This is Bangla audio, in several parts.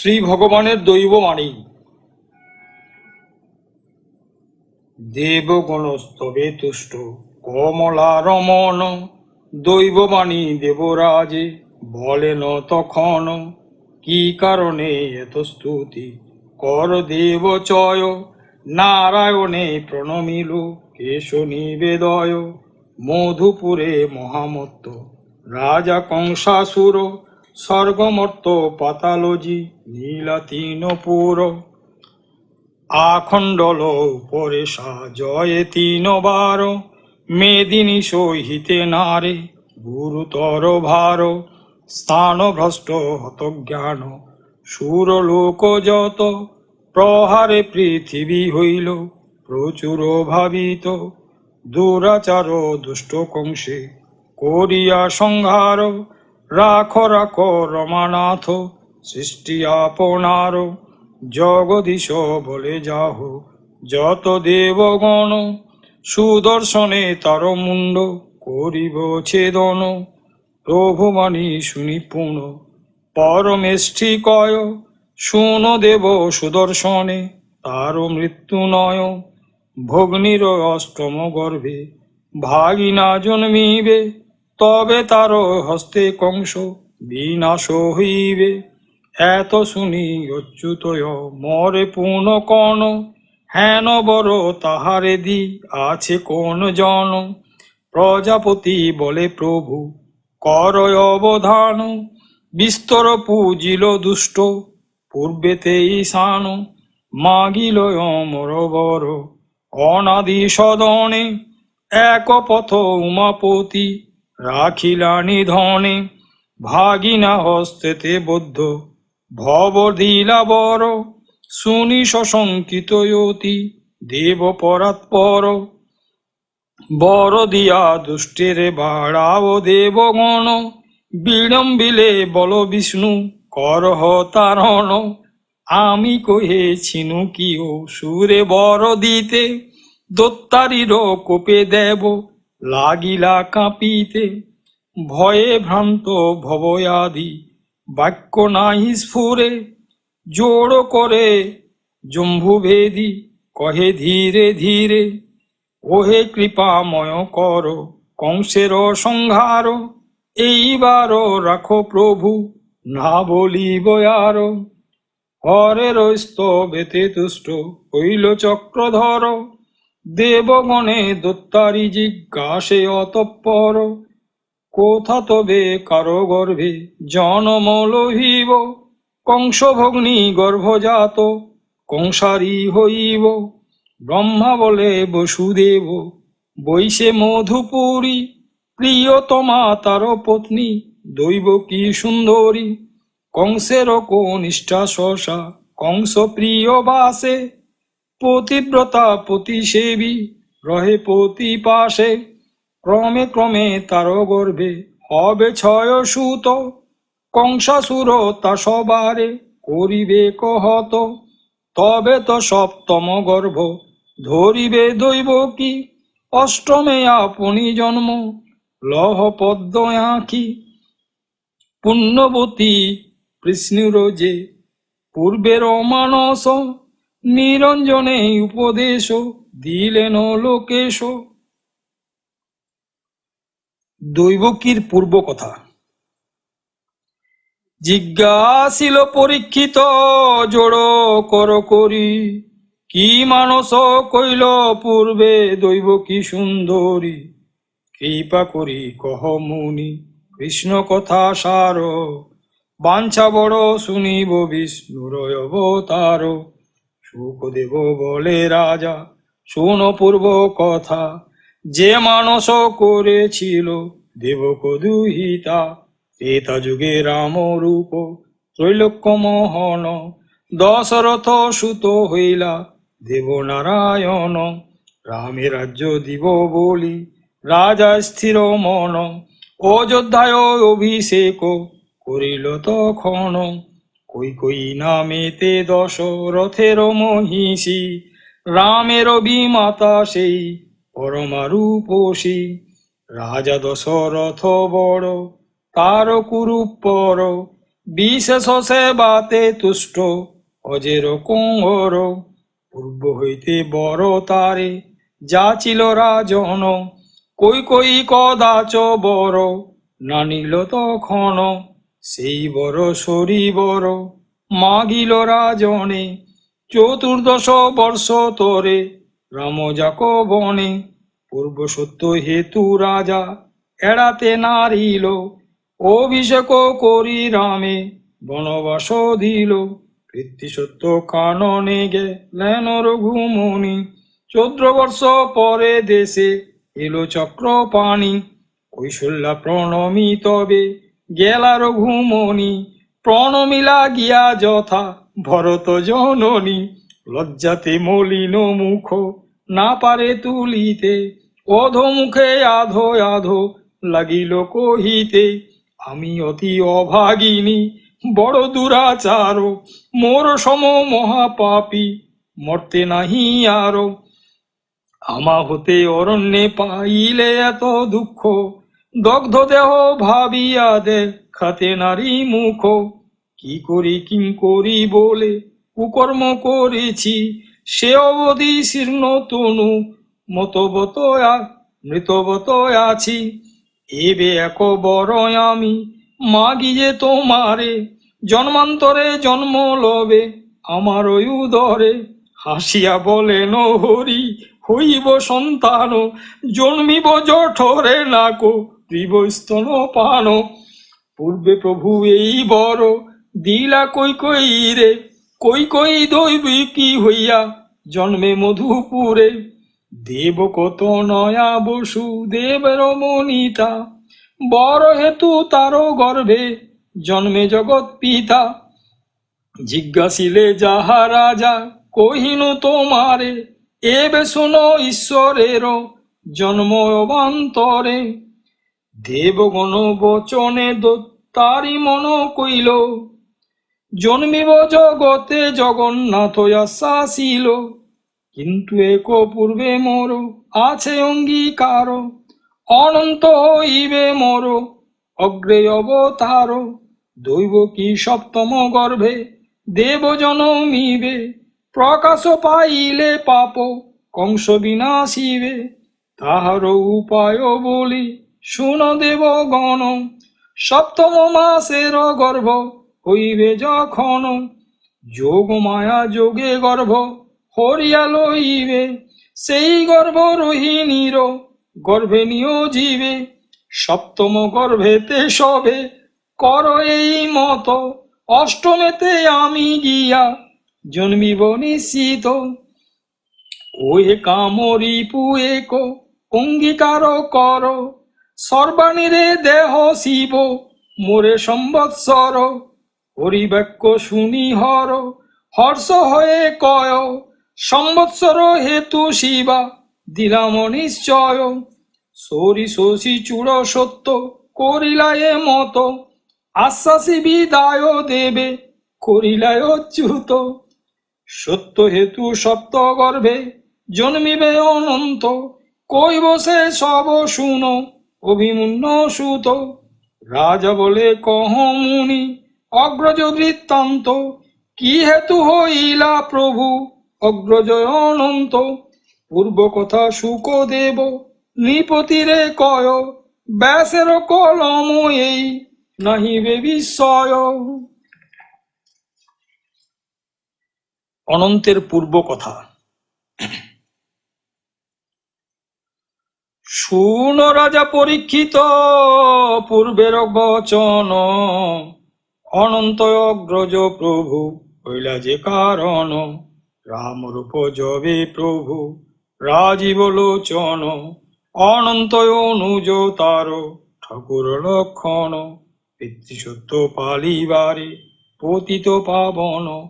শ্রী ভগবানের দৈব দৈববাণী দেবগণস্তবে তুষ্ট কমলা রমণ দৈববাণী দেবরাজে বলেন তখন, কি কারণে এত স্তুতি? কর দেব চয়, নারায়ণে প্রণমিল, কেশ নিবেদয়, মধুপুরে মহামত্ত, রাজা কংসাসুর স্বর্গমর্ত পাতালজি, নীলাতিনপুর। আখণ্ডল উপরে সাজয়ে তিন বার মেদিনী সহিতে নারে গুরুতর ভার। স্থান ভ্রষ্ট হত জ্ঞান সুরলোক যত। প্রহারে পৃথিবী হইল প্রচুর ভাবিত। দুরাচার দুষ্ট কংসে করিয়া সংহার। রাখ রাখ রমানাথ, সৃষ্টি আপনার জগদীশ বলে যাহ, যত দেবগণ, সুদর্শনে তার মুন্ড করিব ছেদন। প্রভুবাণী শুনি পুণ পরমেষ্ঠি কয়, শুন দেব সুদর্শনে তার মৃত্যু নয়। ভগ্নির অষ্টম গর্ভে ভাগিনা জন্মিবে তবে তার হস্তে কংস বিনাশ হইবে। এত শুনি অচ্যুতয় মরে পুন কন হেন বড় তাহারে দি আছে কোন জন? প্রজাপতি বলে, প্রভু, কর অবধান, বিস্তর পূজিল দুষ্ট, পূর্বেতে ঈশান, মাগিল অমর বর অনাদি সদনে, এক পথ উমাপতি রাখিলা নিধনে ভাগিনা হস্তেতে বদ্ধ। ভব দিলা বর শুনি শশঙ্কিত অতি দেব পরাৎপর বর দিয়া দুষ্টের বাড়াও দেবগণ, বিড়ম্বিলে বল বিষ্ণু, করহ তারণ। আমি কহেছিনু কিও সুরে বর দিতে দত্তারির কোপে দেব লাগিলা কাঁপিতে, ভয়ে ভ্রান্ত ভবয়াদি বাক্য নাহি স্ফুরে, জোড় করে জম্ভুভেদি কহে ধীরে ধীরে, ওহে কৃপাময় কর, কংসের সংহার এইবার রাখো প্রভু, না বলিব আর হরের স্তবেতে তুষ্ট হইল চক্রধর দেবগণে দত্তারি জিজ্ঞাসে, অতঃপর কোথা তবে কারও গর্ভে জনম লোহিব কংস ভগ্নি গর্ভজাত, কংসারি হইব। ব্রহ্মা বলে, বসুদেব, বৈশে মধুপুরী, প্রিয়তমা তার পত্নী, দৈব কি সুন্দরী? কংসের কনিষ্ঠা শশা, কংস প্রিয় বাসে। পতিব্রতা পতি সেবী রহে পতি পাশে ক্রমে ক্রমে তার গর্ভে হবে ছয় সুত। কংসাসুর তা সবারে করিবে কহত। তবে তো সপ্তম গর্ভ ধরিবে দৈব কি? অষ্টমে আপনি জন্ম, লহ পদ্ম আঁকি। পুণ্যবতী কৃষ্ণুর যে পূর্বের মানস নিরঞ্জনে উপদেশ দিলেন লোকেশ। দৈবকীর পূর্ব কথা। জিজ্ঞাসিল পরীক্ষিত, জোড় কর করি। কি মানস কইল পূর্বে দৈব কি সুন্দরী। কৃপা করি কহ মুনি, কৃষ্ণ কথা সার। বাঞ্ছা বড়, শুনিব বিষ্ণুর অবতার। সুখদেব বলে রাজা, শুন পূর্ব কথা। যে মানস করেছিল দেবক দুহিতা যুগে রাম রূপ ত্রৈলোক্য মোহন দশরথ সুত হইলা দেবনারায়ণ। রামে রাজ্য দিব বলি, রাজা স্থির মন। অযোধ্যায় অভিষেক করিল তখন। কই কই নামেতে দশরথের মহিষী, রামের বিমাতা সেই পরমারূপসী। রাজা দশরথ বড় তার কুরুপর বিশেষ সেবাতে তুষ্ট, অজের কুঙ্গর। পূর্ব হইতে বড় তারে যা যাচিল রাজন, কই কই কদাচ বড়, নানিল তখন সেই বড় সরি বড় মাগিল রাজনে, চতুর্দশ বর্ষ তোরে রাম যাক বনে। পূর্ব সত্য হেতু রাজা এড়াতে নারিল, অভিষেক করি রামে বনবাস দিল। সত্য কাননে গেলেন রঘুমণি চৌদ্র বর্ষ পরে দেশে এলো চক্র পানি কৈশল্যা প্রণমী তবে গেলা রঘুমণি প্রণমিলা গিয়া যথা, ভরত জননী। লজ্জাতে মলিন মুখ, না পারে তুলিতে, অধমুখে আধো আধো লাগিল কহিতে, আমি অতি অভাগিনী, বড় দুরাচার, মোর সম মহাপাপী, মরতে নাহি আরও। আমা হতে অরণ্যে পাইলে এত দুঃখ দগ্ধ দেহ ভাবিয়া দেখাতে নারী মুখ। কি করি কিং করি বলে কুকর্ম করেছি। সে অবধি শীর্ণ তনু মতবত মৃতবত আছি। এবে এক বড় আমি মাগি যে তোমারে। জন্মান্তরে জন্ম লবে আমার উদরে। হাসিয়া বলেন হরি হইব সন্তান, জন্মিব জঠরে নাকো দিব স্তন পান। পূর্বে প্রভু এই বড় দিলা কই কই রে, কই কই দৈবী কি হইয়া জন্মে মধুপুরে। দেব কত নয়া বসু দেবের মনিতা বড় হেতু তার গর্ভে জন্মে জগৎ পিতা। জিজ্ঞাসিলে যাহা রাজা, কহিনু তোমারে, এবে শুনো ঈশ্বরের জন্ম অবান্তরে। দেবগণ বচনে তারি মন কইল, জন্মিব জগতে জগন্নাথ কিন্তু এক পূর্বে মোর আছে অঙ্গীকার, অনন্ত হইবে মোর অগ্রে অবতার, দৈব কি সপ্তম গর্ভে দেব জনমিবে, প্রকাশ পাইলে পাপ, কংস বিনাশিবে, তাহার উপায় বলি শুন দেব গণ, সপ্তম মাসের গর্ভ হইবে যখন। যোগ মায়া যোগে গর্ভ হরিয়া লইবে, সেই গর্ভ রোহিণীর গর্ভে নিয়োজিবে। সপ্তম গর্ভেতে সবে কর এই মত, অষ্টমেতে আমি গিয়া জন্মিব নিশ্চিত। ওহে কামরি পুয়েক অঙ্গীকার কর সর্বাণীরে দেহ শিব, মোরে সম্বৎসর, হরিবাক্য শুনি হর, হর্ষ হয়ে কয়, সম্বৎসর হেতু শিবা, দিলাম নিশ্চয়। সরি শশী চূড় সত্য করিলায় মত, আশ্বাসী বিদায় দেবে করিলায় অচ্যুত সত্য হেতু সপ্ত গর্ভে জন্মিবে অনন্ত কই বসে সব শুনো। অভিমুন্ন সুত রাজা বলে, কহ মুনি অগ্রজ বৃত্তান্ত কি হেতু হইলা প্রভু? অগ্রজয় অনন্ত, পূর্ব কথা সুখ দেব নৃপতিরে কয়, ব্যাসের কলম এই নাহিবে বিস্ময়। অনন্তের পূর্ব কথা। শুন রাজা পরীক্ষিত, পূর্বের বচন। অনন্ত অগ্রজ প্রভু, হইলা যে কারণ। রাম রূপ জবে প্রভু, রাজীব লোচন। অনন্ত অনুজ তার ঠাকুর লক্ষণ। পিতৃসত্য পালিবারে পতিত পাবন।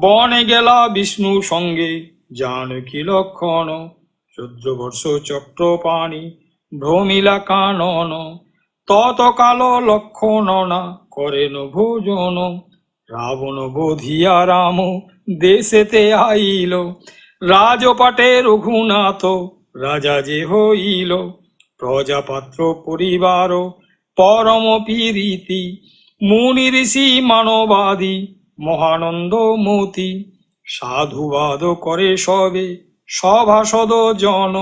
বনে গেলা বিষ্ণু সঙ্গে জানকী লক্ষণ। চোদ্দ বর্ষ চক্র পানি ভ্রমিলা কানন তত লক্ষণ না করেন ভোজন। রাবণ বোধিয়া রাম দেশেতে আইল, রাজপাটে রঘুনাথ রাজা যে হইল। প্রজাপাত্র পরিবার, পরম প্রীতি, মুনি ঋষি মানবাদী, মহানন্দ মতি, সাধুবাদ করে সবে। সভাসদ জন,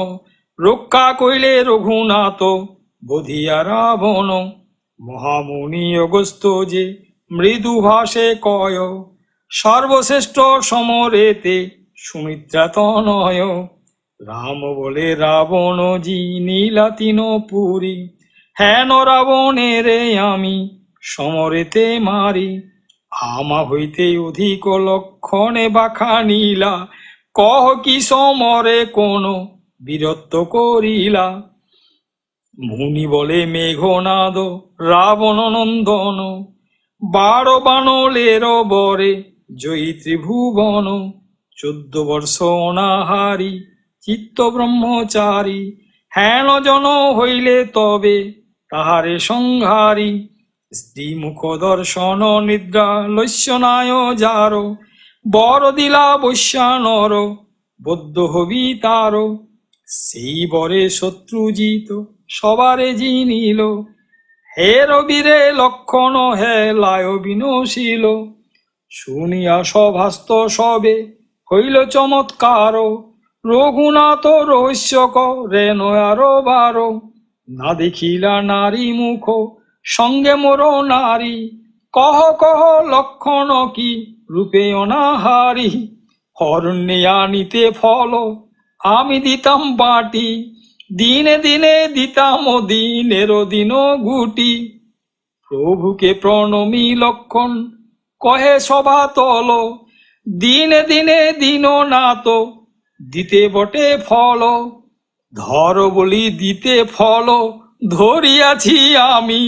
রক্ষা কইলে রঘুনাথ, বধিয়া রাবণ। মহামুনি অগস্ত যে মৃদু ভাষে কয়, সর্বশ্রেষ্ঠ সমরেতে সুমিত্রা তনয়। রাম বলে, রাবণ জি নীলাতিন পুরী, হেন রাবণের আমি সমরেতে মারি। আমা হইতে অধিক লক্ষণে বাখা নীলা কহ কি সমরে কোন বীরত্ব করিলা? মুনি বলে, মেঘনাদ, রাবণ নন্দন, বারো বানলের বরে জয়ী ত্রিভুবন, চোদ্দ বর্ষ অনাহারি, চিত্ত ব্রহ্মচারী। হেন জন হইলে তবে তাহারে সংহারি। স্ত্রী মুখ দর্শন, নিদ্রা লস্যনায় যার। বর দিলা বৈশ্যানর, বদ্ধ হবি তার। সেই বরে শত্রুজিত সবারে জিনিল হে রবিরে লক্ষণ, হে লায় বিনশীল। শুনিয়া সভাস্ত সবে হইল চমৎকার। রঘুনাথ রহস্য করে নয়ারো বারো। না দেখিলা নারী মুখ, সঙ্গে মোর নারী। কহ কহ লক্ষণ কি? রূপে অনাহারি হরণ্যে আনিতে ফল, আমি দিতাম বাটি, দিনে দিনে দিতাম ও দিনের দিন গুটি। প্রভুকে প্রণমী লক্ষণ কহে সভা তল, দিনে দিনে দিন না তো দিতে বটে ফল। ধর বলি দিতে ফল, ধরিয়াছি আমি,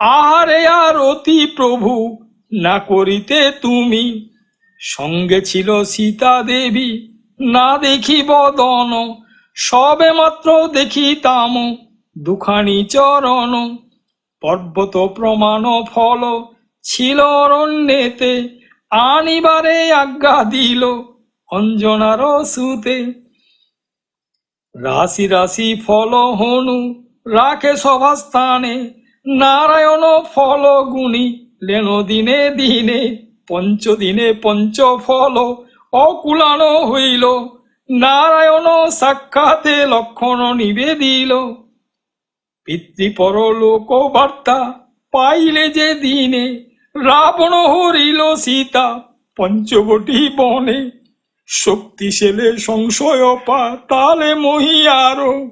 আহারে আর অতি প্রভু না করিতে তুমি। সঙ্গে ছিল সীতা দেবী, না দেখি বদন সবে মাত্র দেখিতাম দুখানি চরণ। পর্বত প্রমাণ ফল ছিল অরণ্যেতে, আনিবারে আজ্ঞা দিল অঞ্জনার সুতে। রাশি রাশি ফল হনু, রাখে সভাস্থানে, নারায়ণ ফল গুণী। লেন দিনে দিনে, পঞ্চদিনে পঞ্চ ফল অকুলানো হইল। নারায়ণ সাক্ষাতে লক্ষণ নিবেদিল। পিতৃপর লোক বার্তা পাইলে যে দিনে, রাবণ হরিল সীতা পঞ্চবটি বনে। শক্তিশালে সংশয় পা তালে মহিয়ার।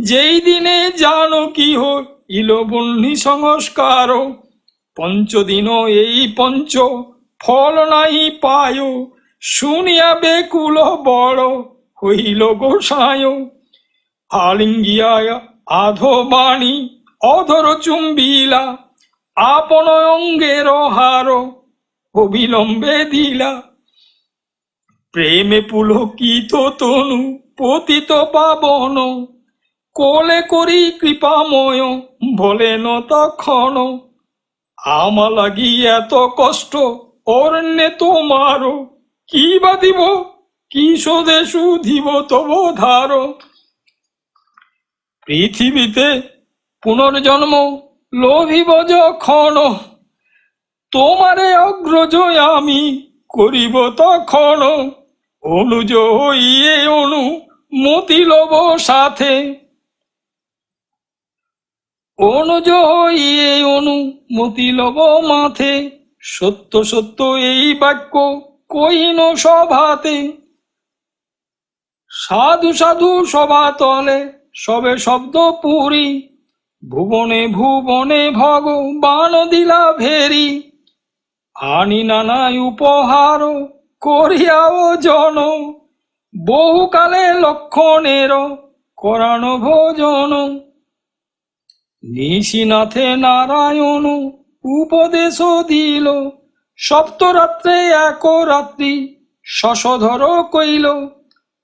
যেই দিনে জানো কি হইল বন্যী সংস্কার। পঞ্চদিন এই পঞ্চ, ফল নাই পায়, শুনিয়া বেকুল বড় হইল গোসায়। আলিঙ্গিয়ায় আধো বাণী অধর চুম্বিলা, আপন অঙ্গের হার অবিলম্বে দিলা। প্রেমে পুলকিত তনু, পতিত পাবন, কোলে করি কৃপাময় বলেন তখন আমা লাগি এত কষ্ট, অরণ্যে তোমার কি বা দিব? কি শোধে সুধিব তব ধার? পৃথিবীতে পুনর্জন্ম লোভিব যখন, তোমারে অগ্রজ আমি করিব তখন। অনুজ হইয়ে অনু মতি লব সাথে। অনুজ হইয়ে অনু মতি লব মাথে। সত্য সত্য এই বাক্য কহিন সভাতে। সাধু সাধু সভা তলে সবে শব্দ পুরী। ভুবনে ভুবনে ভগবান দিলা ভেরি। আনি নানাই উপহার করিয়াও জন। বহুকালে লক্ষণের করান ভোজন। নিশিনাথে নারায়ণ উপদেশ দিল। সপ্তরাত্রে এক রাত্রি শশধর কইল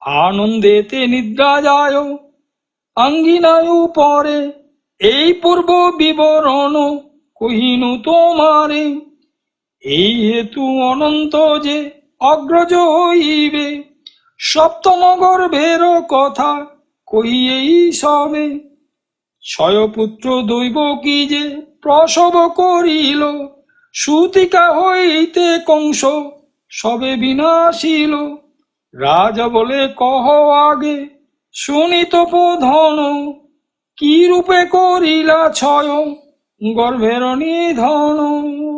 আনন্দেতে নিদ্রা যায়। আঙ্গিনায় পরে এই পূর্ব বিবরণ কহিনু তোমারে। এই হেতু অনন্ত যে অগ্রজ হইবে সপ্তম গর্ভের কথা কহিয়েই সবে। ছয় পুত্র দৈব কি যে প্রসব করিল? সুতিকা হইতে কংস সবে বিনাশিল। রাজা বলে কহ আগে, শুনিত প্রধন, কি রূপে করিলা ছয় গর্ভের নিধন?